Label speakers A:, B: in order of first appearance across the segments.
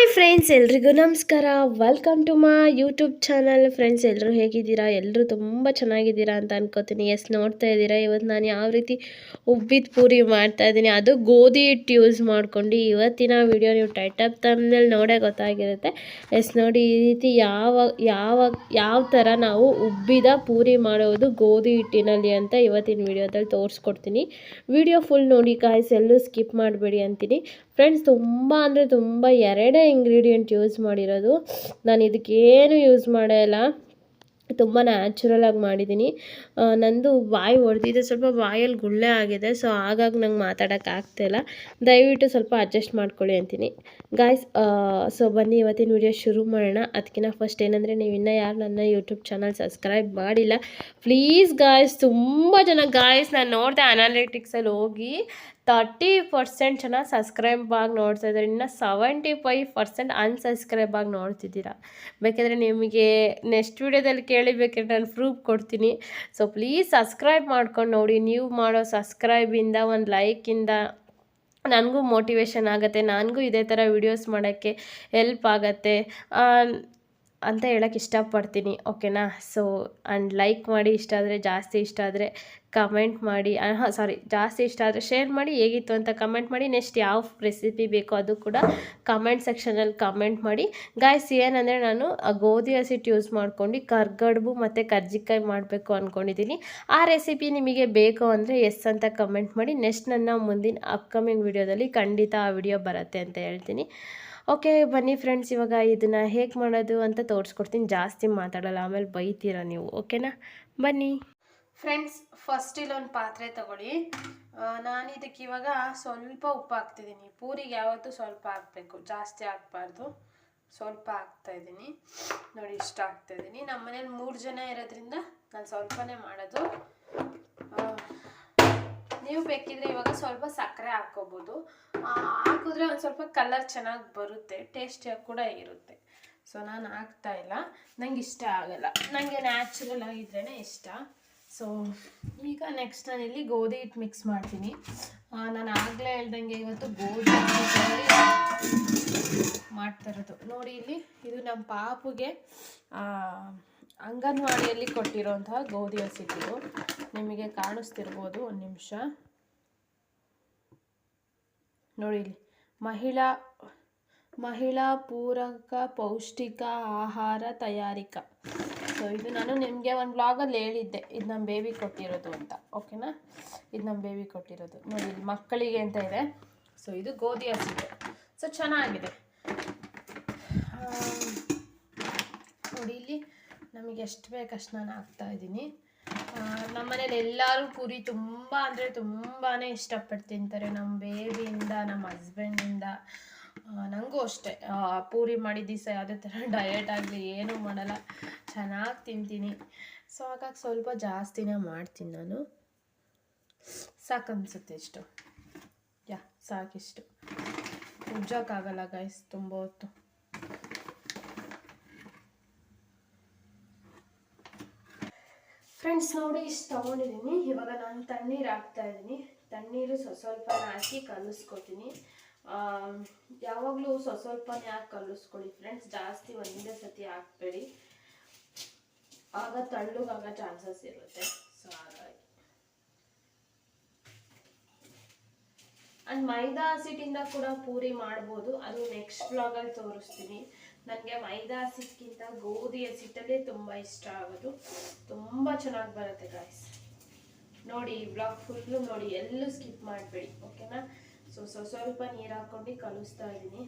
A: Hi friends ಎಲ್ರಿಗೂ ನಮಸ್ಕಾರ. Welcome to my YouTube channel friends ಎಲ್ಲರೂ ಹೇಗಿದ್ದೀರಾ? ಎಲ್ಲರೂ ತುಂಬ ಚೆನ್ನಾಗಿದ್ದೀರಾ ಅಂತ ಅನ್ಕೋತೀನಿ. ಎಸ್ ನೋಡ್ತಾ ಇದ್ದೀರಾ? ಇವತ್ತು ನಾನು ಯಾವ ರೀತಿ ಉಬ್ಬಿದ ಪೂರಿ ಮಾಡ್ತಾ ಇದ್ದೀನಿ, ಅದು ಗೋಧಿ ಹಿಟ್ಟು ಯೂಸ್ ಮಾಡ್ಕೊಂಡು ಇವತ್ತಿನ ವಿಡಿಯೋ ನೀವು ಟೈಟಪ್ ತಮ್ಮಲ್ಲಿ ನೋಡೇ ಗೊತ್ತಾಗಿರುತ್ತೆ. ಎಸ್ ನೋಡಿ, ಈ ರೀತಿ ಯಾವ ಯಾವ ಯಾವ ಥರ ನಾವು ಉಬ್ಬಿದ ಪೂರಿ ಮಾಡೋದು ಗೋಧಿ ಹಿಟ್ಟಿನಲ್ಲಿ ಅಂತ ಇವತ್ತಿನ ವಿಡಿಯೋದಲ್ಲಿ ತೋರಿಸ್ಕೊಡ್ತೀನಿ. ವಿಡಿಯೋ ಫುಲ್ ನೋಡಿ ಕಾಯ್ಸ್ ಎಲ್ಲೂ ಸ್ಕಿಪ್ ಮಾಡಬೇಡಿ ಅಂತೀನಿ. ಫ್ರೆಂಡ್ಸ್, ತುಂಬ ಅಂದರೆ ತುಂಬ ಎರಡೇ ಇಂಗ್ರೀಡಿಯೆಂಟ್ ಯೂಸ್ ಮಾಡಿರೋದು. ನಾನು ಇದಕ್ಕೇನು ಯೂಸ್ ಮಾಡೇ ಇಲ್ಲ. ತುಂಬ ನ್ಯಾಚುರಲಾಗಿ ಮಾಡಿದ್ದೀನಿ ನಂದು ಬಾಯಿ ಹೊಡೆದಿದೆ ಸ್ವಲ್ಪ ಬಾಯಲ್ಲಿ ಗುಳ್ಳೆ ಆಗಿದೆ. ಸೊ ಹಾಗಾಗಿ ನಂಗೆ ಮಾತಾಡೋಕ್ಕಾಗ್ತಿಲ್ಲ ದಯವಿಟ್ಟು ಸ್ವಲ್ಪ ಅಡ್ಜಸ್ಟ್ ಮಾಡ್ಕೊಳ್ಳಿ ಅಂತೀನಿ. ಗಾಯ್ಸ್ ಸೊ ಬನ್ನಿ, ಇವತ್ತಿನ ವಿಡಿಯೋ ಶುರು ಮಾಡೋಣ. ಅದಕ್ಕಿಂತ ಫಸ್ಟ್ ಏನಂದರೆ ನೀವು ಇನ್ನೂ ಯಾರು ನನ್ನ ಯೂಟ್ಯೂಬ್ ಚಾನಲ್ ಸಬ್ಸ್ಕ್ರೈಬ್ ಮಾಡಿಲ್ಲ ಪ್ಲೀಸ್ ಗಾಯ್ಸ್ ತುಂಬ ಜನ ಗಾಯ್ಸ್ ನಾನು ನೋಡಿದೆ ಅನಾಲಿಟಿಕ್ಸಲ್ಲಿ ಹೋಗಿ. ತರ್ಟಿ ಪರ್ಸೆಂಟ್ ಜನ ಸಬ್ಸ್ಕ್ರೈಬ್ ಆಗಿ ನೋಡ್ತಾ ಇದ್ದಾರೆ. ಇನ್ನು ಸೆವೆಂಟಿ ಫೈವ್ ಪರ್ಸೆಂಟ್ ಅನ್ಸಬ್ಸ್ಕ್ರೈಬ್ ಆಗಿ ನೋಡ್ತಿದ್ದೀರಾ. ಬೇಕಾದರೆ ನಿಮಗೆ ನೆಕ್ಸ್ಟ್ ವೀಡಿಯೋದಲ್ಲಿ ಕೇಳಿ ಬೇಕಾದ್ರೆ ನಾನು ಪ್ರೂಫ್ ಕೊಡ್ತೀನಿ. ಸೊ ಪ್ಲೀಸ್ ಸಬ್ಸ್ಕ್ರೈಬ್ ಮಾಡ್ಕೊಂಡು ನೋಡಿ. ನೀವು ಮಾಡೋ ಸಬ್ಸ್ಕ್ರೈಬಿಂದ ಒಂದು ಲೈಕಿಂದ ನನಗೂ ಮೋಟಿವೇಶನ್ ಆಗುತ್ತೆ. ನನಗೂ ಇದೇ ಥರ ವಿಡಿಯೋಸ್ ಮಾಡೋಕ್ಕೆ ಹೆಲ್ಪ್ ಆಗುತ್ತೆ. ಅಂತ ಹೇಳಕ್ಕೆ ಇಷ್ಟಪಡ್ತೀನಿ, ಓಕೆನಾ? ಸೊ ಆ್ಯಂಡ್ ಲೈಕ್ ಮಾಡಿ ಇಷ್ಟ ಆದರೆ ಜಾಸ್ತಿ ಇಷ್ಟ ಆದರೆ ಕಮೆಂಟ್ ಮಾಡಿ ಹಾಂ ಸಾರಿ ಜಾಸ್ತಿ ಇಷ್ಟ ಆದರೆ ಶೇರ್ ಮಾಡಿ, ಹೇಗಿತ್ತು ಅಂತ ಕಮೆಂಟ್ ಮಾಡಿ ನೆಕ್ಸ್ಟ್ ಯಾವ ರೆಸಿಪಿ ಬೇಕೋ ಅದು ಕೂಡ ಕಮೆಂಟ್ ಸೆಕ್ಷನಲ್ಲಿ ಕಮೆಂಟ್ ಮಾಡಿ. ಗಾಯ್ಸ್ ಏನಂದರೆ ನಾನು ಗೋಧಿ ಹಸಿಟ್ಟು ಯೂಸ್ ಮಾಡ್ಕೊಂಡು, ಕರ್ಗಡ್ಬು ಮತ್ತು ಕರ್ಜಿಕಾಯಿ ಮಾಡಬೇಕು ಅಂದ್ಕೊಂಡಿದ್ದೀನಿ ಆ ರೆಸಿಪಿ ನಿಮಗೆ ಬೇಕು ಅಂದರೆ ಎಸ್ ಅಂತ ಕಮೆಂಟ್ ಮಾಡಿ ನೆಕ್ಸ್ಟ್ ನನ್ನ ಮುಂದಿನ ಅಪ್ಕಮಿಂಗ್ ವಿಡಿಯೋದಲ್ಲಿ ಖಂಡಿತ ಆ ವಿಡಿಯೋ ಬರುತ್ತೆ ಅಂತ ಹೇಳ್ತೀನಿ. ಓಕೆ, ಬನ್ನಿ ಫ್ರೆಂಡ್ಸ್ ಇವಾಗ ಇದನ್ನು ಹೇಗೆ ಮಾಡೋದು ಅಂತ ತೋರಿಸ್ಕೊಡ್ತೀನಿ. ಜಾಸ್ತಿ ಮಾತಾಡಲ್ಲ, ಆಮೇಲೆ ಬೈತೀರ ನೀವು, ಓಕೆನಾ? ಬನ್ನಿ. ಫ್ರೆಂಡ್ಸ್ ಫಸ್ಟ್ ಇಲ್ಲೊಂದು ಪಾತ್ರೆ ತಗೊಳ್ಳಿ. ನಾನು ಇದಕ್ಕೆ ಇವಾಗ ಸ್ವಲ್ಪ ಉಪ್ಪು ಹಾಕ್ತಿದ್ದೀನಿ. ಪೂರಿಗೆ ಯಾವತ್ತೂ ಸ್ವಲ್ಪ ಹಾಕಬೇಕು, ಜಾಸ್ತಿ ಹಾಕ್ಬಾರ್ದು. ಸ್ವಲ್ಪ ಹಾಕ್ತಾ ಇದ್ದೀನಿ. ನೋಡಿ, ಇಷ್ಟ ಹಾಕ್ತಾ ಇದ್ದೀನಿ. ನಮ್ಮ ಮನೇಲಿ ಮೂರು ಜನ ಇರೋದ್ರಿಂದ ನಾನು ಸ್ವಲ್ಪನೇ ಮಾಡೋದು. ನೀವು ಬೇಕಿದ್ರೆ ಇವಾಗ ಸ್ವಲ್ಪ ಸಕ್ಕರೆ ಹಾಕ್ಕೋಬೋದು. ಆ, ಹಾಕಿದ್ರೆ ಒಂದು ಸ್ವಲ್ಪ ಕಲರ್ ಚೆನ್ನಾಗಿ ಬರುತ್ತೆ ಟೇಸ್ಟಿಯಾಗಿ ಕೂಡ ಇರುತ್ತೆ. ಸೊ ನಾನು ಹಾಕ್ತಾ ಇಲ್ಲ. ನಂಗೆ ಇಷ್ಟ ಆಗಲ್ಲ. ನನಗೆ ನ್ಯಾಚುರಲ್ ಆಗಿದ್ರೇ ಇಷ್ಟ. ಸೊ ಈಗ ನೆಕ್ಸ್ಟ್ ನಾನು ಇಲ್ಲಿ ಗೋಧಿ ಹಿಟ್ಟು ಮಿಕ್ಸ್ ಮಾಡ್ತೀನಿ. ನಾನು ಆಗಲೇ ಹೇಳ್ದಂಗೆ ಇವತ್ತು ಗೋಧಿ ಮಾಡ್ತಾ ಇರೋದು. ನೋಡಿ ಇಲ್ಲಿ ಇದು ನಮ್ಮ ಪಾಪುಗೆ ಅಂಗನವಾಡಿಯಲ್ಲಿ ಕೊಟ್ಟಿರೋಂತಹ ಗೋಧಿ ಹಸಿಟ್ಟು ನಿಮಗೆ ಕಾಣಿಸ್ತಿರ್ಬೋದು ಒಂದು ನಿಮಿಷ. ನೋಡಿ ಇಲ್ಲಿ. ಮಹಿಳಾ ಮಹಿಳಾ ಪೂರಕ ಪೌಷ್ಟಿಕ ಆಹಾರ ತಯಾರಿಕಾ. ಸೊ ಇದು ನಾನು ನಿಮಗೆ ಒಂದು ಬ್ಲಾಗಲ್ಲಿ ಹೇಳಿದ್ದೆ. ಇದು ನಮ್ಮ ಬೇಬಿ ಕೊಟ್ಟಿರೋದು ಅಂತ. ಓಕೆನಾ ಇದು ನಮ್ಮ ಬೇಬಿ ಕೊಟ್ಟಿರೋದು. ನೋಡಿ ಮಕ್ಕಳಿಗೆ ಅಂತ ಇದೆ. ಸೊ ಇದು ಗೋಧಿ ಹಸಿದೆ ಸೊ ಚೆನ್ನಾಗಿದೆ. ನೋಡಿ, ಇಲ್ಲಿ ನಮಗೆ ಎಷ್ಟು ಬೇಕಷ್ಟು ನಾನು ಹಾಕ್ತಾ ಇದ್ದೀನಿ. ನಮ್ಮ ಮನೇಲಿ ಎಲ್ಲರೂ ಪೂರಿ ತುಂಬ ಅಂದರೆ ತುಂಬಾ ಇಷ್ಟಪಟ್ಟು ತಿಂತಾರೆ. ನಮ್ಮ ಬೇಬಿಯಿಂದ ನಮ್ಮ ಹಸ್ಬೆಂಡಿಂದ. ನನಗೂ ಅಷ್ಟೇ. ಪೂರಿ ಮಾಡಿದ ದಿವಸ ಯಾವುದೇ ಥರ ಡಯಟ್ ಆಗಲಿ ಏನೂ ಮಾಡಲ್ಲ. ಚೆನ್ನಾಗಿ ತಿಂತೀನಿ. ಸೊ ಹಾಗಾಗಿ ಸ್ವಲ್ಪ ಜಾಸ್ತಿನೇ ಮಾಡ್ತೀನಿ ನಾನು. ಸಾಕನ್ಸುತ್ತೆ ಇಷ್ಟು. ಯಾ, ಸಾಕಿಷ್ಟು. ಉಜ್ಜೋಕ್ಕಾಗಲ್ಲ ಗೈಸ್ ತುಂಬ ಹೊತ್ತು. ಫ್ರೆಂಡ್ಸ್ ನೋಡಿ, ಇಷ್ಟು ತೊಗೊಂಡಿದ್ದೀನಿ ಇವಾಗ ನಾನು ತಣ್ಣೀರು ಹಾಕ್ತಾ ಇದ್ದೀನಿ ತಣ್ಣೀರು ಸ್ವ ಸ್ವಲ್ಪ ಹಾಕಿ ಕಲಿಸ್ಕೊತೀನಿ ಯಾವಾಗಲೂ ಸ್ವ ಸ್ವಲ್ಪನೇ ಹಾಕಿ ಕಲಿಸ್ಕೊಳ್ಳಿ ಫ್ರೆಂಡ್ಸ್ ಜಾಸ್ತಿ ಒಂದೇ ಸತಿ ಹಾಕ್ಬೇಡಿ. ಆಗ ತಳ್ಳಗಾಗೋ ಚಾನ್ಸಸ್ ಇರುತ್ತೆ. ಸೊ ಹಾಗಾಗಿ. ಅಂಡ್ ಮೈದಾ ಹಸಿಟ್ಟಿಂದ ಕೂಡ ಪೂರಿ ಮಾಡ್ಬೋದು. ಅದು ನೆಕ್ಸ್ಟ್ ಬ್ಲಾಗಲ್ಲಿ ತೋರಿಸ್ತೀನಿ. ನನಗೆ ಮೈದಾ ಹಸಿಟ್ಟಿಗಿಂತ ಗೋಧಿ ಹಸಿಟ್ಟಲ್ಲೇ ತುಂಬ ಇಷ್ಟ ಆಗೋದು. ತುಂಬ ಚೆನ್ನಾಗಿ ಬರುತ್ತೆ ಗಾಯ್ಸ್ ನೋಡಿ, ಈ ಫುಲ್ಲು ನೋಡಿ, ಎಲ್ಲೂ ಸ್ಕಿಪ್ ಮಾಡಬೇಡಿ ಓಕೆನಾ ಸೊ ಸೊ ಸ್ವಲ್ಪ ನೀರು ಹಾಕ್ಕೊಂಡು ಕಲಿಸ್ತಾ ಇದ್ದೀನಿ.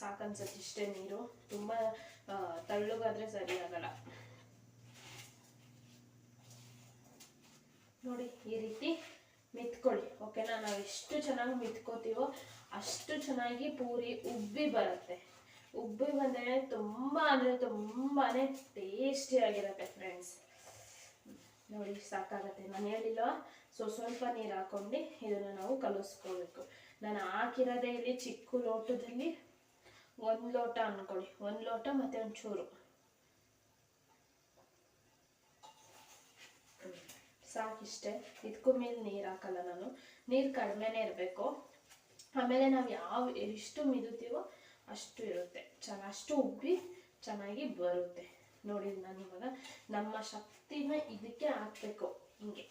A: ಸಾಕನ್ಸತ್ತೆ ಇಷ್ಟೇ ನೀರು. ತುಂಬ ತಳ್ಳಗಾದ್ರೆ ಸರಿ ಆಗಲ್ಲ. ನೋಡಿ, ಈ ರೀತಿ ಮಿತ್ಕೊಳ್ಳಿ ಓಕೆನಾ ನಾವು ಎಷ್ಟು ಚೆನ್ನಾಗಿ ಮಿತ್ಕೋತೀವೋ ಅಷ್ಟು ಚೆನ್ನಾಗಿ ಪೂರಿ ಉಬ್ಬಿ ಬರುತ್ತೆ. ಉಬ್ಬಿ ಬಂದರೆ ತುಂಬ ಅಂದರೆ ತುಂಬಾನೇ ಟೇಸ್ಟಿಯಾಗಿರುತ್ತೆ ಫ್ರೆಂಡ್ಸ್ ನೋಡಿ, ಸಾಕಾಗತ್ತೆ. ನಾನು ಹೇಳಿಲ್ವಾ? ಸೊ ಸ್ವಲ್ಪ ನೀರು ಹಾಕೊಂಡು ಇದನ್ನು ನಾವು ಕಲಿಸ್ಕೋಬೇಕು. ನಾನು ಹಾಕಿರೋದೇ ಇಲ್ಲಿ ಚಿಕ್ಕ ಲೋಟದಲ್ಲಿ ಒಂದು ಲೋಟ ಅನ್ಕೊಳ್ಳಿ. ಒಂದು ಲೋಟ ಮತ್ತೆ ಒಂಚೂರು. ಸಾಕಿಷ್ಟೇ. ಇದಕ್ಕೂ ಮೇಲೆ ನೀರು ಹಾಕಲ್ಲ ನಾನು. ನೀರು ಕಡಿಮೆನೇ ಇರಬೇಕು. ಆಮೇಲೆ ನಾವು ಯಾವ, ಎಷ್ಟು ಮಿದುತ್ತೀವೋ ಅಷ್ಟು ಇರುತ್ತೆ. ಚೆನ್ನ ಅಷ್ಟು ಉಬ್ಬಿ ಚೆನ್ನಾಗಿ ಬರುತ್ತೆ. ನೋಡಿ ನಾನು ಇವಾಗ ನಮ್ಮ ಶಕ್ತಿನ ಇದಕ್ಕೆ ಹಾಕ್ಬೇಕು. ಹಿಂಗೆ.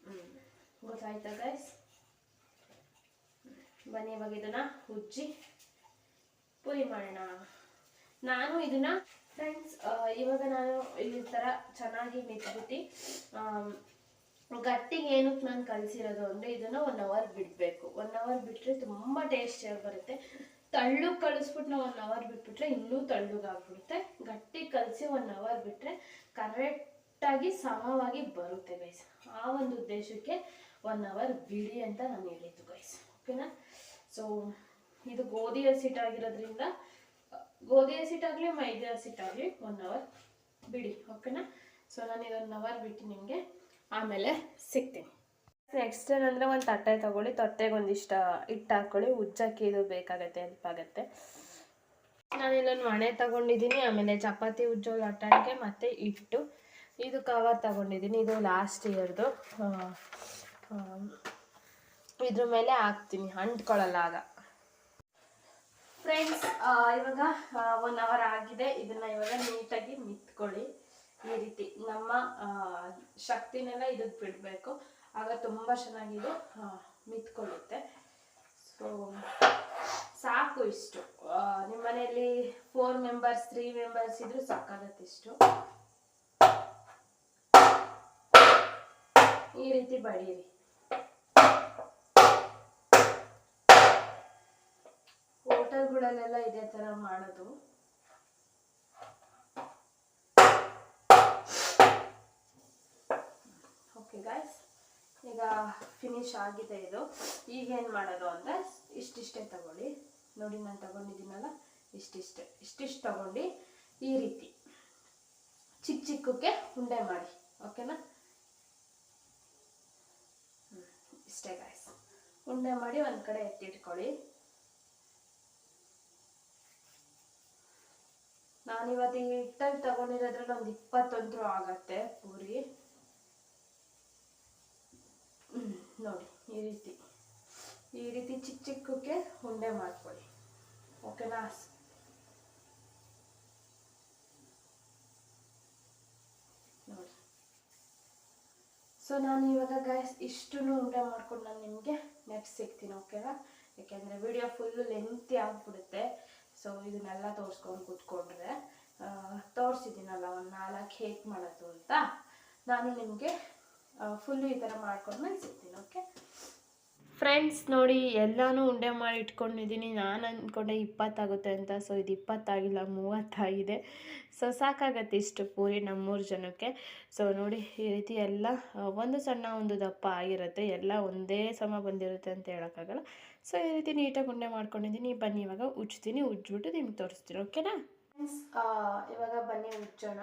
A: ಹ್ಞೂ ಗೊತ್ತಾಯ್ತಾ ಗೈಸ್ ಬನ್ನಿ ಇವಾಗ ಇದನ್ನ ಉಜ್ಜಿ ಪುರಿ ಮಾಡೋಣ. ನಾನು ಇದನ್ನ ಫ್ರೆಂಡ್ಸ್ ಇವಾಗ ನಾನು ಇಲ್ಲಿ ಥರ ಚೆನ್ನಾಗಿ ಮಿತ್ಬಿಟ್ಟು ಗಟ್ಟಿಗೆ ಏನಕ್ಕೆ ನಾನು ಕಲಿಸಿರೋದು ಅಂದರೆ ಇದನ್ನು ಒನ್ ಅವರ್ ಬಿಡಬೇಕು. ಒನ್ ಅವರ್ ಬಿಟ್ಟರೆ ತುಂಬ ಟೇಸ್ಟಿಯಾಗಿ ಬರುತ್ತೆ. ತಳ್ಳು ಕಳಿಸ್ಬಿಟ್ಟು ನಾವು ಒನ್ ಅವರ್ ಬಿಟ್ಬಿಟ್ರೆ ಇನ್ನೂ ತಳ್ಳುಗಾಗ್ಬಿಡುತ್ತೆ. ಗಟ್ಟಿ ಕಲಸಿ ಒನ್ ಅವರ್ ಬಿಟ್ಟರೆ ಕರೆಕ್ಟಾಗಿ ಸಮವಾಗಿ ಬರುತ್ತೆ ಗೈಸ್ ಆ ಒಂದು ಉದ್ದೇಶಕ್ಕೆ ಒನ್ ಅವರ್ ಬಿಡಿ ಅಂತ ನಾನು ಹೇಳಿದ್ದು ಗೈಸ್ ಓಕೆನಾ ಸೊ ಇದು ಗೋಧಿ ಹಸಿಟ್ಟಾಗಿರೋದ್ರಿಂದ ಗೋಧಿ ಹಸಿಟ್ಟಾಗಲಿ ಮೈದೆ ಹಸಿಟ್ಟಾಗಲಿ ಒನ್ ಅವರ್ ಬಿಡಿ. ಓಕೆನಾ ಸೊ ನಾನು ಇದೊಂದು ಅವರ್ ಬಿಟ್ಟು ನಿಮಗೆ ಆಮೇಲೆ ಸಿಗ್ತೀನಿ. ನೆಕ್ಸ್ಟ್ ಏನಂದರೆ ಒಂದು ತಟ್ಟೆ ತೊಗೊಳ್ಳಿ, ತಟ್ಟೆಗೆ ಒಂದಿಷ್ಟು ಹಿಟ್ಟು ಹಾಕ್ಕೊಳ್ಳಿ ಉಜ್ಜಕ್ಕೆ ಇದು ಬೇಕಾಗತ್ತೆ ಹೆಲ್ಪ್ ಆಗುತ್ತೆ. ನಾನು ಇಲ್ಲೊಂದು ಮಣೆ ತಗೊಂಡಿದ್ದೀನಿ ಆಮೇಲೆ ಚಪಾತಿ ಉಜ್ಜೋ ಲಟ್ಟಣಿಗೆ ಮತ್ತು ಹಿಟ್ಟು. ಇದು ಕವರ್ ತಗೊಂಡಿದ್ದೀನಿ ಇದು ಲಾಸ್ಟ್ ಇಯರ್ದು ಇದ್ರ ಮೇಲೆ ಹಾಕ್ತೀನಿ, ಅಂಟ್ಕೊಳ್ಳಲ್ಲ ಆಗ. ಫ್ರೆಂಡ್ಸ್ ಇವಾಗ ಒನ್ ಅವರ್ ಆಗಿದೆ. ಇದನ್ನ ಇವಾಗ ನೀಟಾಗಿ ಮಿತ್ಕೊಳ್ಳಿ. ಈ ರೀತಿ ನಮ್ಮ ಶಕ್ತಿನೆಲ್ಲ ಇದಕ್ಕೆ ಬಿಡಬೇಕು. ಆಗ ತುಂಬ ಚೆನ್ನಾಗಿದೆ ಮಿತ್ಕೊಳ್ಳುತ್ತೆ. ಸೊ ಸಾಕು ಇಷ್ಟು. ನಿಮ್ಮ ಮನೆಯಲ್ಲಿ ಫೋರ್ ಮೆಂಬರ್ಸ್ ತ್ರೀ ಮೆಂಬರ್ಸ್ ಇದ್ರೂ ಸಾಕಾಗತ್ತೆ ಇಷ್ಟು. ಈ ರೀತಿ ಬಡೀರಿ ಹೋಟೆಲ್ಗಳಲ್ಲೆಲ್ಲ ಇದೇ ತರ ಮಾಡೋದು. ಓಕೆ ಗಾಯ್ಸ್ ಈಗ ಫಿನಿಶ್ ಆಗಿದೆ ಇದು. ಈಗ ಏನು ಮಾಡೋದು ಅಂದರೆ ಇಷ್ಟಿಷ್ಟೇ ತಗೊಳ್ಳಿ. ನೋಡಿ ನಾನು ತಗೊಂಡಿದ್ದೀನಲ್ಲ, ಇಷ್ಟಿಷ್ಟೇ. ಇಷ್ಟಿಷ್ಟು ತಗೊಂಡು ಈ ರೀತಿ ಚಿಕ್ಕ ಚಿಕ್ಕಕ್ಕೆ ಉಂಡೆ ಮಾಡಿ, ಓಕೆನಾ? ಇಷ್ಟೇ ಗಾಯ್ಸ್ ಉಂಡೆ ಮಾಡಿ ಒಂದು ಕಡೆ ಎತ್ತಿಟ್ಕೊಳ್ಳಿ. ನಾನಿವತ್ತು ಈ ಹಿಟ್ಟಲ್ಲಿ ತಗೊಂಡಿರೋದ್ರಲ್ಲಿ ಒಂದು ಇಪ್ಪತ್ತೊಂದು ಆಗತ್ತೆ ಪೂರಿ. ನೋಡಿ, ಈ ರೀತಿ. ಈ ರೀತಿ ಚಿಕ್ಕ ಚಿಕ್ಕಕ್ಕೆ ಉಂಡೆ ಮಾಡ್ಕೊಳ್ಳಿ. ಓಕೆನಾ? ನೋಡಿ. ಸೊ ನಾನು ಇವಾಗ ಗೈಸ್ ಇಷ್ಟು ಉಂಡೆ ಮಾಡ್ಕೊಂಡು ನಾನು ನಿಮಗೆ ನೆಕ್ಸ್ಟ್ ಸಿಗ್ತೀನಿ, ಓಕೆನಾ? ಯಾಕೆಂದರೆ ವಿಡಿಯೋ ಫುಲ್ಲು ಲೆಂತಿ ಆಗಿಬಿಡುತ್ತೆ. ಸೊ ಇದನ್ನೆಲ್ಲ ತೋರಿಸ್ಕೊಂಡು ಕೂತ್ಕೊಂಡ್ರೆ ತೋರಿಸಿದ್ದೀನಲ್ಲ, ಒಂದು ನಾಲ್ಕು ಹೇಗೆ ಮಾಡೋದು ಅಂತ. ನಾನು ನಿಮಗೆ ಫುಲ್ಲು ಈ ಥರ ಮಾಡ್ಕೊಂಡು ನಾನು ಸಿಗ್ತೀನಿ ಓಕೆ ಫ್ರೆಂಡ್ಸ್ ನೋಡಿ ಎಲ್ಲನೂ ಉಂಡೆ ಮಾಡಿ ಇಟ್ಕೊಂಡಿದ್ದೀನಿ. ನಾನು ಅಂದ್ಕೊಂಡೆ ಇಪ್ಪತ್ತಾಗುತ್ತೆ ಅಂತ ಸೊ ಇದು ಇಪ್ಪತ್ತಾಗಿಲ್ಲ ಮೂವತ್ತಾಗಿದೆ. ಸೊ ಸಾಕಾಗತ್ತೆ ಇಷ್ಟು ಪೂರಿ ನಮ್ಮೂರು ಜನಕ್ಕೆ. ಸೊ ನೋಡಿ ಈ ರೀತಿ ಎಲ್ಲ ಒಂದು ಸಣ್ಣ ಒಂದು ದಪ್ಪ ಆಗಿರುತ್ತೆ. ಎಲ್ಲ ಒಂದೇ ಸಮ ಬಂದಿರುತ್ತೆ ಅಂತ ಹೇಳೋಕ್ಕಾಗಲ್ಲ. ಸೊ ಈ ರೀತಿ ನೀಟಾಗಿ ಉಂಡೆ ಮಾಡ್ಕೊಂಡಿದ್ದೀನಿ. ಬನ್ನಿ ಇವಾಗ ಉಜ್ತೀನಿ ಉಜ್ಜಿಬಿಟ್ಟು ನಿಮ್ಗೆ ತೋರಿಸ್ತೀನಿ ಓಕೆನಾ ಇವಾಗ ಬನ್ನಿ ಉಜ್ಜೋಣ.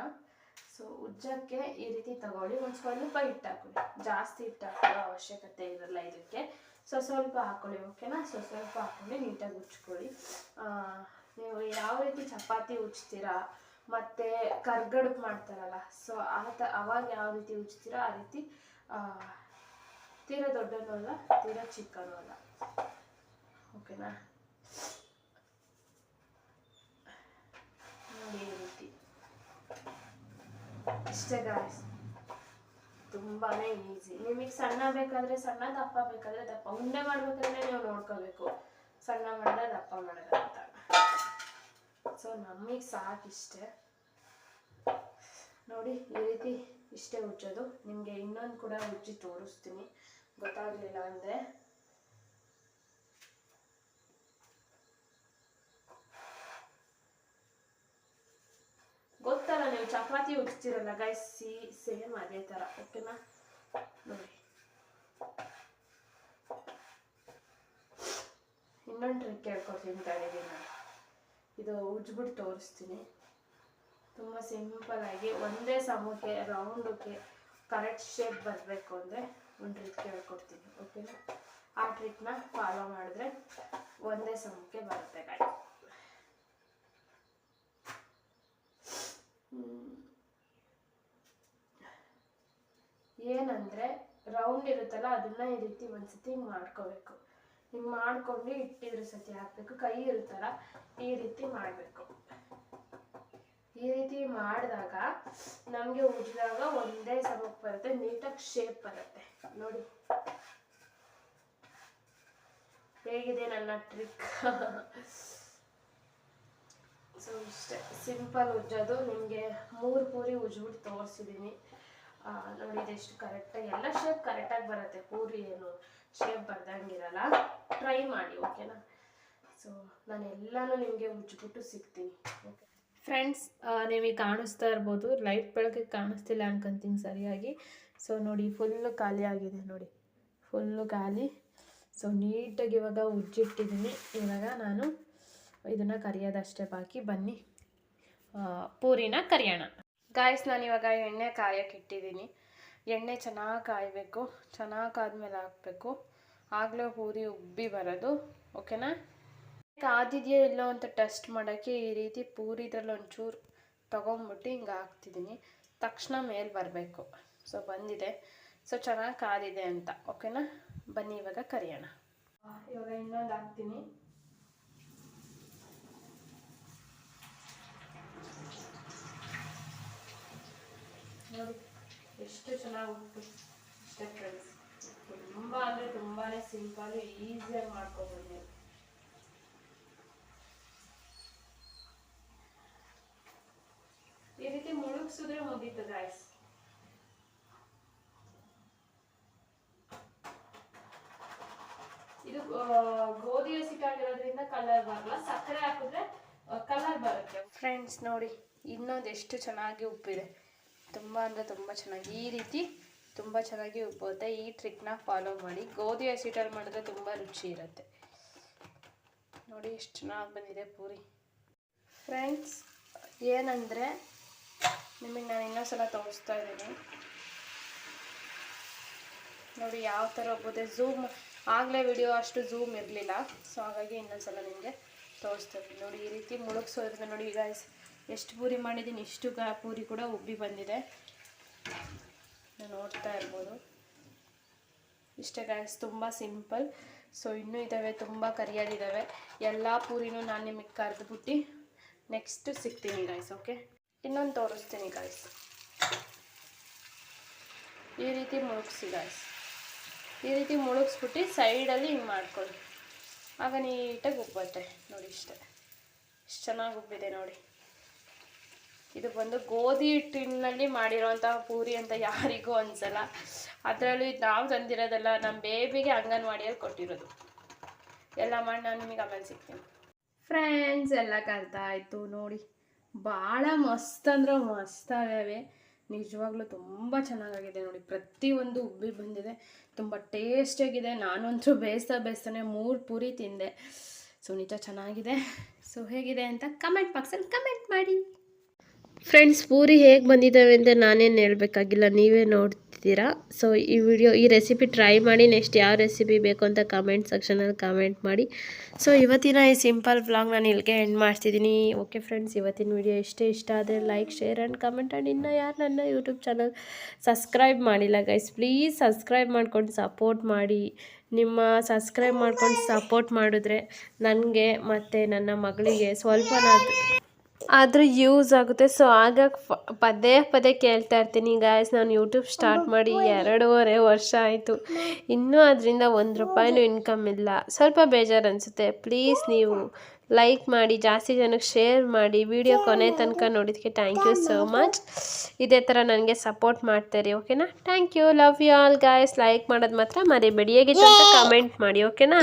A: ಸೊ ಉಜ್ಜಕ್ಕೆ ಈ ರೀತಿ ತಗೊಳ್ಳಿ. ಒಂದು ಸ್ವಲ್ಪ ಹಿಟ್ಟು ಹಾಕೊಳ್ಳಿ ಜಾಸ್ತಿ ಹಿಟ್ಟು ಹಾಕೊಳ್ಳೋ ಅವಶ್ಯಕತೆ ಇರಲ್ಲ ಇದಕ್ಕೆ. ಸೊ ಸ್ವಲ್ಪ ಹಾಕೊಳ್ಳಿ ಓಕೆನಾ ಸೊ ಸ್ವಲ್ಪ ಹಾಕ್ಕೊಂಡು ನೀಟಾಗಿ ಉಜ್ಕೊಳ್ಳಿ. ಆ, ನೀವು ಯಾವ ರೀತಿ ಚಪಾತಿ ಉಜ್ತೀರಾ ಮತ್ತು ಕರ್ಗಡಬು ಮಾಡ್ತಾರಲ್ಲ ಸೊ ಆ ತ ಅವಾಗ ಯಾವ ರೀತಿ ಉಜ್ತೀರಾ ಆ ರೀತಿ ತೀರಾ ದೊಡ್ಡನೂ ಅಲ್ಲ ತೀರಾ ಚಿಕ್ಕನೂ ಅಲ್ಲ. ಓಕೆನಾ ನೋಡಿ ಈ ರೀತಿ ಇಷ್ಟೇ ಗಾಯಸ್ ತುಂಬಾ ಈಸಿ ನಿಮಗೆ ಸಣ್ಣ ಬೇಕಾದರೆ ಸಣ್ಣ ದಪ್ಪ ಬೇಕಾದರೆ ದಪ್ಪ. ಉಂಡೆ ಮಾಡ್ಬೇಕಾದ್ರೆ ನೀವು ನೋಡ್ಕೋಬೇಕು. ಸಣ್ಣ ಮಾಡಿದ್ರೆ ದಪ್ಪ ಮಾಡಿದ್ರೆ ಅಂತ. ಸೊ ನಮಗೆ ಸಾಕಿಷ್ಟೇ ನೋಡಿ, ಈ ರೀತಿ ಇಷ್ಟೇ ಉಜ್ಜೋದು. ನಿಮಗೆ ಇನ್ನೊಂದು ಕೂಡ ಉಜ್ಜಿ ತೋರಿಸ್ತೀನಿ. ಗೊತ್ತಾಗಲಿಲ್ಲ ಅಂದರೆ ಗೊತ್ತಲ್ಲ ನೀವು ಚಪಾತಿ ಉಜ್ತಿರಲ್ಲ ಗೈಸ್ ಸಿ ಸೇಮ್ ಅದೇ ಥರ ಓಕೆನಾ ನೋಡಿ. ಇನ್ನೊಂದು ಟ್ರಿಕ್ ಹೇಳ್ಕೊಡ್ತೀನಿ ತಡೀರಿ ನಾನು. ಇದು ಉಜ್ಬಿಟ್ಟು ತೋರಿಸ್ತೀನಿ. ತುಂಬ ಸಿಂಪಲ್ ಆಗಿ ಒಂದೇ ಸಮಕ್ಕೆ ರೌಂಡಕ್ಕೆ ಕರೆಕ್ಟ್ ಶೇಪ್ ಬರಬೇಕು ಅಂದರೆ ಒಂದು ಟ್ರಿಕ್ ಹೇಳ್ಕೊಡ್ತೀನಿ ಓಕೆನಾ ಆ ಟ್ರಿಕ್ನ ಫಾಲೋ ಮಾಡಿದ್ರೆ ಒಂದೇ ಸಮಕ್ಕೆ ಬರುತ್ತೆ ಗಾಡಿ ಏನಂದ್ರೆ ರೌಂಡ್ ಇರುತ್ತಲ್ಲ, ಅದನ್ನ ಈ ರೀತಿ ಒಂದ್ಸತಿ ಹಿಂಗ್ ಮಾಡ್ಕೋಬೇಕು. ಹಿಂಗೆ ಮಾಡ್ಕೊಂಡು ಇಟ್ಟಿದ್ರ ಸತಿ ಹಾಕ್ಬೇಕು. ಕೈ ಇರುತ್ತಲ್ಲ, ಈ ರೀತಿ ಮಾಡಬೇಕು. ಈ ರೀತಿ ಮಾಡಿದಾಗ ನಮಗೆ ಉಜ್ಜಿದಾಗ ಒಂದೇ ಸಮಕ್ಕೆ ಬರುತ್ತೆ ನೀಟಾಗಿ ಶೇಪ್ ಬರುತ್ತೆ. ನೋಡಿ. ಹೇಗಿದೆ ನನ್ನ ಟ್ರಿಕ್ ಸೊ ಇಷ್ಟೇ. ಸಿಂಪಲ್ ಉಜ್ಜೋದು. ನಿಮಗೆ ಮೂರು ಪೂರಿ ಉಜ್ಬಿಟ್ಟು ತೋರಿಸಿದ್ದೀನಿ ನೋಡಿ ಇದೆಷ್ಟು ಕರೆಕ್ಟಾಗಿ ಎಲ್ಲ ಶೇಪ್ ಕರೆಕ್ಟಾಗಿ ಬರುತ್ತೆ. ಪೂರಿ ಏನು ಶೇಪ್ ಬರ್ದಂಗಿರಲ್ಲ. ಟ್ರೈ ಮಾಡಿ ಓಕೆನಾ ಸೊ ನಾನು ಎಲ್ಲನೂ ನಿಮಗೆ ಉಜ್ಜಿಬಿಟ್ಟು ಸಿಗ್ತೀನಿ ಓಕೆ ಫ್ರೆಂಡ್ಸ್ ನಿಮಗೆ ಕಾಣಿಸ್ತಾ ಇರ್ಬೋದು. ಲೈಟ್ ಬೆಳಕಿಗೆ ಕಾಣಿಸ್ತಿಲ್ಲ ಅನ್ಕೊಂತೀನಿ ಸರಿಯಾಗಿ. ಸೊ ನೋಡಿ ಫುಲ್ಲು ಖಾಲಿ ಆಗಿದೆ ನೋಡಿ. ಫುಲ್ಲು ಖಾಲಿ. ಸೊ ನೀಟಾಗಿ ಇವಾಗ ಉಜ್ಜಿಟ್ಟಿದ್ದೀನಿ ಇವಾಗ ನಾನು ಇದನ್ನು ಕರಿಯೋದಷ್ಟೇ ಬಾಕಿ. ಬನ್ನಿ. ಪೂರಿನ ಕರಿಯೋಣ. ಗಾಯ್ಸ್ ನಾನು ಇವಾಗ ಎಣ್ಣೆ ಕಾಯಕ್ಕೆ ಇಟ್ಟಿದ್ದೀನಿ. ಎಣ್ಣೆ ಚೆನ್ನಾಗಿ ಕಾಯಬೇಕು. ಚೆನ್ನಾಗಿ ಕಾದ್ಮೇಲೆ ಹಾಕಬೇಕು. ಆಗಲೇ ಪೂರಿ ಉಬ್ಬಿ ಬರೋದು. ಓಕೆನಾ? ಕಾದಿದೆಯೋ ಇಲ್ಲೋ ಅಂತ ಟೆಸ್ಟ್ ಮಾಡೋಕ್ಕೆ ಈ ರೀತಿ ಪೂರಿದ್ರಲ್ಲಿ ಒಂಚೂರು ತೊಗೊಂಬಿಟ್ಟು ಹಿಂಗೆ ಹಾಕ್ತಿದ್ದೀನಿ. ತಕ್ಷಣ ಮೇಲೆ ಬರಬೇಕು. ಸೊ ಬಂದಿದೆ. ಸೊ ಚೆನ್ನಾಗಿ ಕಾದಿದೆ ಅಂತ. ಓಕೆನಾ? ಬನ್ನಿ ಇವಾಗ ಕರಿಯೋಣ. ಇವಾಗ ಇನ್ನೊಂದು ಹಾಕ್ತೀನಿ. ನೋಡಿ, ಎಷ್ಟು ಚೆನ್ನಾಗಿ ಉಂಟು ಇಷ್ಟೇ ಫ್ರೆಂಡ್ಸ್ ತುಂಬ ಅಂದರೆ ತುಂಬಾ ಸಿಂಪಲ್ಲು ಈಸಿಯಾಗಿ ಮಾಡ್ಕೊಬೋದು ನೀವು. ಈ ರೀತಿ ಮುಳುಗಿಸಿದ್ರೆ ಮುಗೀತು ಗಾಯ್ಸ್ ಇದು ಗೋಧಿ ಹಸಿಟ್ಟಾಗಿರೋದ್ರಿಂದ ಕಲರ್ ಬರಲ್ಲ. ಸಕ್ಕರೆ ಹಾಕಿದ್ರೆ ಕಲರ್ ಬರುತ್ತೆ. ಫ್ರೆಂಡ್ಸ್ ನೋಡಿ, ಇನ್ನೊಂದು ಎಷ್ಟು ಚೆನ್ನಾಗಿ ಉಪ್ಪಿದೆ. ತುಂಬ ಅಂದರೆ ತುಂಬ ಚೆನ್ನಾಗಿ, ಈ ರೀತಿ ತುಂಬ ಚೆನ್ನಾಗಿ ಉಬ್ಬುತ್ತೆ. ಈ ಟ್ರಿಕ್ನ ಫಾಲೋ ಮಾಡಿ. ಗೋಧಿ ಹಸಿಟ್ಟಲ್ಲಿ ಮಾಡಿದ್ರೆ ತುಂಬ ರುಚಿ ಇರುತ್ತೆ. ನೋಡಿ ಎಷ್ಟು ಚೆನ್ನಾಗಿ ಬಂದಿದೆ ಪೂರಿ. ಫ್ರೆಂಡ್ಸ್ ಏನಂದರೆ ನಿಮಗೆ ನಾನು ಇನ್ನೊಂದ್ಸಲ ತೋರಿಸ್ತಾ ಇದ್ದೀನಿ. ನೋಡಿ ಯಾವ ಥರ ಒಬ್ಬದೆ ಝೂಮ್ ಆಗಲೇ ವಿಡಿಯೋ ಅಷ್ಟು ಝೂಮ್ ಇರಲಿಲ್ಲ. ಸೊ ಹಾಗಾಗಿ ಇನ್ನೊಂದ್ಸಲ ನಿಮಗೆ ತೋರಿಸ್ತಾ ಇದ್ದೀನಿ ನೋಡಿ ಈ ರೀತಿ ಮುಳುಗಿಸೋದ್ರಿಂದ ನೋಡಿ ಈಗ ಎಷ್ಟು ಪೂರಿ ಮಾಡಿದ್ದೀನಿ, ಇಷ್ಟು ಗ ಪೂರಿ ಕೂಡ ಉಬ್ಬಿ ಬಂದಿದೆ. ನೋಡ್ತಾ ಇರ್ಬೋದು. ಇಷ್ಟೇ ಗಾಯಸ್ ತುಂಬ ಸಿಂಪಲ್ ಸೊ ಇನ್ನೂ ಇದ್ದಾವೆ ತುಂಬ ಕರಿಯೋದಿದ್ದಾವೆ ಎಲ್ಲ ಪೂರಿನೂ ನಾನು ನಿಮಗೆ ಕರೆದ್ಬಿಟ್ಟು ನೆಕ್ಸ್ಟ್ ಸಿಗ್ತೀನಿ ಗಾಯ್ಸ್ ಓಕೆ ಇನ್ನೊಂದು ತೋರಿಸ್ತೀನಿ ಗಾಯ್ಸ್ ಈ ರೀತಿ ಮುಳುಗಿಸಿ ಗಾಯ್ಸ್ ಈ ರೀತಿ ಮುಳುಗಿಸ್ಬಿಟ್ಟು ಸೈಡಲ್ಲಿ ಹಿಂಗೆ ಮಾಡ್ಕೊಳ್ಳಿ. ಆಗ ನೀಟಾಗಿ ಉಬ್ಬತ್ತೆ. ನೋಡಿ ಇಷ್ಟೇ. ಇಷ್ಟು ಚೆನ್ನಾಗಿ ಉಬ್ಬಿದೆ ನೋಡಿ. ಇದು ಬಂದು ಗೋಧಿ ಹಿಟ್ಟಿನಲ್ಲಿ ಮಾಡಿರೋಂತಹ ಪೂರಿ ಅಂತ ಯಾರಿಗೂ ಅನ್ಸಲ್ಲ. ಅದರಲ್ಲೂ ನಾವು ತಂದಿರೋದಲ್ಲ ನಮ್ಮ ಬೇಬಿಗೆ ಅಂಗನವಾಡಿಯಲ್ಲಿ ಕೊಟ್ಟಿರೋದು. ಎಲ್ಲ ಮಾಡಿ ನಾನು ನಿಮಗೆ ಆಮೇಲೆ ಸಿಗ್ತೀನಿ. ಫ್ರೆಂಡ್ಸ್ ಎಲ್ಲ ಕಲ್ತಾ ಆಯಿತು ನೋಡಿ. ಭಾಳ ಮಸ್ತ್ ಅಂದ್ರೆ ಮಸ್ತ್ ಆಗ್ಯಾವೆ. ನಿಜವಾಗ್ಲೂ ತುಂಬ ಚೆನ್ನಾಗಾಗಿದೆ ನೋಡಿ. ಪ್ರತಿಯೊಂದು ಉಬ್ಬಿ ಬಂದಿದೆ. ತುಂಬ ಟೇಸ್ಟಿಯಾಗಿದೆ ನಾನಂತೂ ಬೇಯಿಸ್ತಾ ಬೇಯಿಸ್ತಾನೆ ಮೂರು ಪೂರಿ ತಿಂದೆ. ಸೊ ನಿಜ ಚೆನ್ನಾಗಿದೆ. ಸೊ ಹೇಗಿದೆ ಅಂತ ಕಮೆಂಟ್ ಬಾಕ್ಸಲ್ಲಿ ಕಮೆಂಟ್ ಮಾಡಿ. ಫ್ರೆಂಡ್ಸ್ ಪೂರಿ ಹೇಗೆ ಬಂದಿದ್ದಾವೆ ಅಂತ ನಾನೇನು ಹೇಳಬೇಕಾಗಿಲ್ಲ, ನೀವೇ ನೋಡ್ತಿದ್ದೀರಾ ಸೊ ಈ ವಿಡಿಯೋ ಈ ರೆಸಿಪಿ ಟ್ರೈ ಮಾಡಿ ನೆಕ್ಸ್ಟ್ ಯಾವ ರೆಸಿಪಿ ಬೇಕು ಅಂತ ಕಮೆಂಟ್ ಸೆಕ್ಷನಲ್ಲಿ ಕಮೆಂಟ್ ಮಾಡಿ. ಸೊ ಇವತ್ತಿನ ಈ ಸಿಂಪಲ್ ಬ್ಲಾಗ್ ನಾನು ಇಲ್ಲಿಗೆ ಎಂಡ್ ಮಾಡ್ತಿದ್ದೀನಿ. ಓಕೆ ಫ್ರೆಂಡ್ಸ್ ಇವತ್ತಿನ ವಿಡಿಯೋ ಎಷ್ಟೇ ಇಷ್ಟ ಆದರೆ like share and comment and ಇನ್ನೂ ಯಾರು ನನ್ನ ಯೂಟ್ಯೂಬ್ ಚಾನಲ್ ಸಬ್ಸ್ಕ್ರೈಬ್ ಮಾಡಿಲ್ಲ ಗೈಸ್ ಪ್ಲೀಸ್ ಸಬ್ಸ್ಕ್ರೈಬ್ ಮಾಡ್ಕೊಂಡು ಸಪೋರ್ಟ್ ಮಾಡಿ. ನಿಮ್ಮ ಸಬ್ಸ್ಕ್ರೈಬ್ ಮಾಡ್ಕೊಂಡು ಸಪೋರ್ಟ್ ಮಾಡಿದ್ರೆ ನನಗೆ ಮತ್ತು ನನ್ನ ಮಗಳಿಗೆ ಸ್ವಲ್ಪನಾದ್ರು ಆದರೂ ಯೂಸ್ ಆಗುತ್ತೆ. ಸೊ ಆಗ ಪದೇ ಪದೇ ಕೇಳ್ತಾ ಇರ್ತೀನಿ ಗಾಯ್ಸ್ ನಾನು ಯೂಟ್ಯೂಬ್ ಸ್ಟಾರ್ಟ್ ಮಾಡಿ ಎರಡೂವರೆ ವರ್ಷ ಆಯಿತು. ಇನ್ನೂ ಅದರಿಂದ ಒಂದು ರೂಪಾಯಿನೂ ಇನ್ಕಮ್ ಇಲ್ಲ. ಸ್ವಲ್ಪ ಬೇಜಾರು ಅನಿಸುತ್ತೆ. ಪ್ಲೀಸ್ ನೀವು ಲೈಕ್ ಮಾಡಿ, ಜಾಸ್ತಿ ಜನಕ್ಕೆ ಶೇರ್ ಮಾಡಿ ವಿಡಿಯೋ ಕೊನೆ ತನಕ ನೋಡಿದ್ದಕ್ಕೆ ಥ್ಯಾಂಕ್ ಯು ಸೋ ಮಚ್ ಇದೇ ಥರ ನನಗೆ ಸಪೋರ್ಟ್ ಮಾಡ್ತೀರಿ ಓಕೆನಾ thank you love you all guys like ಮಾಡೋದು ಮಾತ್ರ ಮರಿಬೇಡಿ. ಹೇಗಿತ್ತು ಅಂತ ಕಮೆಂಟ್ ಮಾಡಿ ಓಕೆನಾ